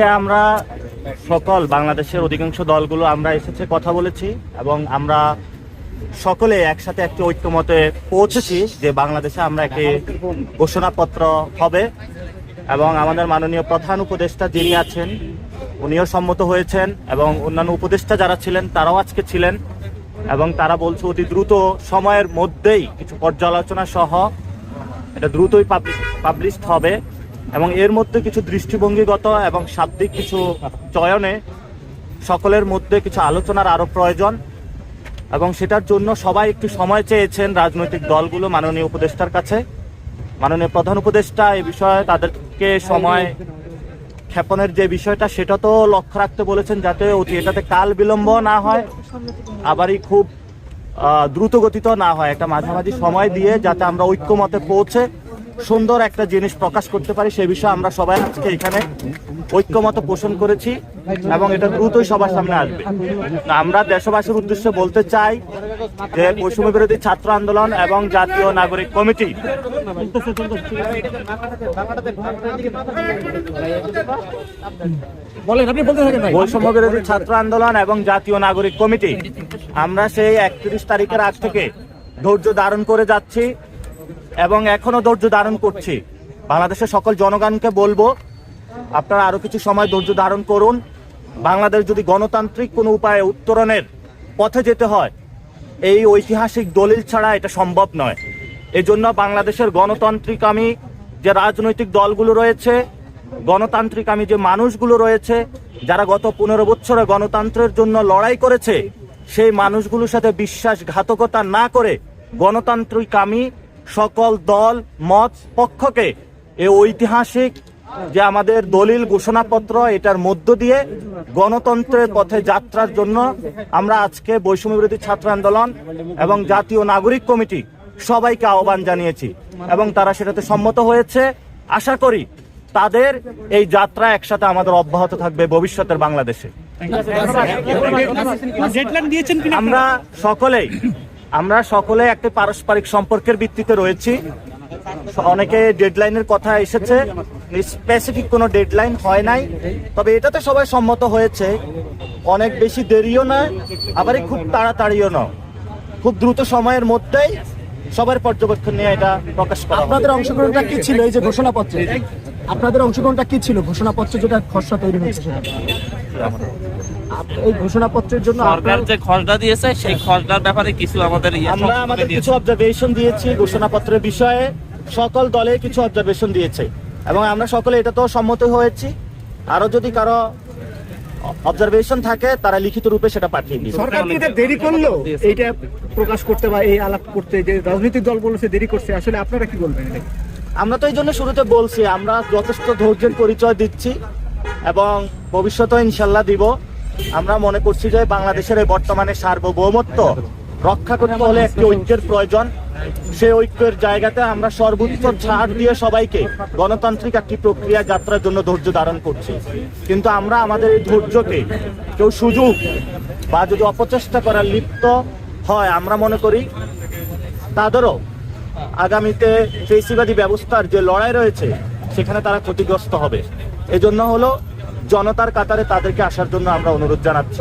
আজকে আমরা সকল বাংলাদেশের অধিকাংশ দলগুলো আমরা এসেছে কথা বলেছি এবং আমরা সকলে একসাথে একটি ঐক্যমতে পৌঁছেছি যে বাংলাদেশে আমরা একটি ঘোষণাপত্র হবে এবং আমাদের মাননীয় প্রধান উপদেষ্টা যিনি আছেন, উনিও সম্মত হয়েছেন এবং অন্যান্য উপদেষ্টা যারা ছিলেন তারাও আজকে ছিলেন এবং তারা বলছে অতি দ্রুত সময়ের মধ্যেই কিছু পর্যালোচনা সহ, এটা দ্রুতই পাবলিশড হবে। এবং এর মধ্যে কিছু দৃষ্টিভঙ্গিগত এবং শাব্দিক কিছু চয়নে সকলের মধ্যে কিছু আলোচনার আরও প্রয়োজন। এবং সেটার জন্য সবাই একটু সময় চেয়েছেন রাজনৈতিক দলগুলো মাননীয় উপদেষ্টার কাছে। মাননীয় প্রধান উপদেষ্টা এই বিষয়ে তাদেরকে সময় ক্ষেপণের যে বিষয়টা সেটা তো লক্ষ্য রাখতে বলেছেন যাতে অতি এটাতে কাল বিলম্ব না হয় আবারই খুব আহ, দ্রুত গতিত না হয়। একটা মাঝামাঝি সময় দিয়ে যাতে আমরা ঐক্যমতে পৌঁছে সুন্দর একটা জিনিস প্রকাশ করতে পারি সে বিষয়ে আমরা সবাই আজকে এখানে ঐক্যমত পোষণ করেছি এবং এটা দ্রুতই সবার সামনে আসবে। আমরা দেশবাসীর উদ্দেশ্যে বলতে চাই যে বৈষম্য বিরোধী ছাত্র আন্দোলন এবং জাতীয় নাগরিক কমিটি বৈষম্য বিরোধী ছাত্র আন্দোলন এবং জাতীয় নাগরিক কমিটি। আমরা সেই একত্রিশ তারিখের আগ থেকে ধৈর্য ধারণ করে যাচ্ছি। এবং এখনও ধৈর্য ধারণ করছি। বাংলাদেশের সকল জনগণকে বলব, আপনারা আরও কিছু সময় ধৈর্য ধারণ করুন। বাংলাদেশ যদি গণতান্ত্রিক কোনো উপায়ে উত্তরণের পথে যেতে হয়, এই ঐতিহাসিক দলিল ছাড়া এটা সম্ভব নয়। এজন্য বাংলাদেশের গণতান্ত্রিক আমি যে রাজনৈতিক দলগুলো রয়েছে, গণতান্ত্রিক আমি যে মানুষগুলো রয়েছে, যারা গত পনেরো বছরে গণতন্ত্রের জন্য লড়াই করেছে, সেই মানুষগুলোর সাথে বিশ্বাসঘাতকতা না করে গণতান্ত্রিক আমি সকল দল মত পক্ষকে এই ঐতিহাসিক যে আমাদের দলিল ঘোষণাপত্র এটার মধ্য দিয়ে গণতন্ত্রের পথে যাত্রার জন্য আমরা আজকে বৈষম্য বিরোধী ছাত্র আন্দোলন এবং জাতীয় নাগরিক কমিটি সবাইকে আহ্বান জানিয়েছি এবং তারা সেটাতে সম্মত হয়েছে। আশা করি তাদের এই যাত্রা একসাথে আমাদের অব্যাহত থাকবে ভবিষ্যতের বাংলাদেশে। আমরা সকলেই আমরা সকলে একটি পারস্পরিক সম্পর্কের ভিত্তিতে রয়েছি। অনেকে ডেডলাইনের কথা এসেছে স্পেসিফিক কোনো ডেডলাইন হয় নাই, তবে এটাতে সবাই সম্মত হয়েছে। অনেক বেশি দেরিও নয় আবার খুব তাড়াতাড়িও নয়। খুব দ্রুত সময়ের মধ্যেই সবার পর্যবেক্ষণ নিয়ে এটা প্রকাশ করা আপনাদের অংশগ্রহণটা কি ছিল? এই যে ঘোষণাপত্রে। আপনাদের অংশগ্রহণটা কি ছিল? ঘোষণাপত্র যেটা খসড়া তৈরি হয়েছে সেটা। এই ঘোষণাপত্রের জন্য সরকার যে খসড়া দিয়েছে সেই খসড়ার ব্যাপারে কিছু আমাদের ইয়ে আমরা আমাদের কিছু অবজারভেশন দিয়েছি ঘোষণাপত্রের বিষয়ে। সকল দলে কিছু অবজারভেশন দিয়েছে। এবং আমরা সকলে এটাতেও সম্মত হয়েছি। আরও যদি কারও অবজারভেশন থাকে তারা লিখিত রূপে সেটা পাঠিয়ে দিবে। সরকার কি দেরি করল? এইটা প্রকাশ করতে বা এই আলাপ করতে যে রাজনৈতিক দল বলেছে দেরি করছে আসলে আপনারা কি বলবেন এটা? আমরা তো এই জন্য শুরুতে বলছি আমরা যথেষ্ট ধৈর্যের পরিচয় দিচ্ছি এবং ভবিষ্যতে ইনশাল্লাহ দিব। আমরা মনে করছি যে বাংলাদেশের এই বর্তমানে সার্বভৌমত্ব রক্ষা করতে হলে একটি ঐক্যের প্রয়োজন। সেই ঐক্যের জায়গাতে আমরা সর্বোচ্চ ছাড় দিয়ে সবাইকে গণতান্ত্রিক একটি প্রক্রিয়া যাত্রার জন্য ধৈর্য ধারণ করছি। কিন্তু আমরা আমাদের এই ধৈর্যকে কেউ সুযোগ বা যদি অপচেষ্টা করার লিপ্ত হয় আমরা মনে করি তাদেরও আগামীতে ফেসিবাদী ব্যবস্থার যে লড়াই রয়েছে, সেখানে তারা ক্ষতিগ্রস্ত হবে। এজন্য হলো জনতার কাতারে তাদেরকে আসার জন্য আমরা অনুরোধ জানাচ্ছি।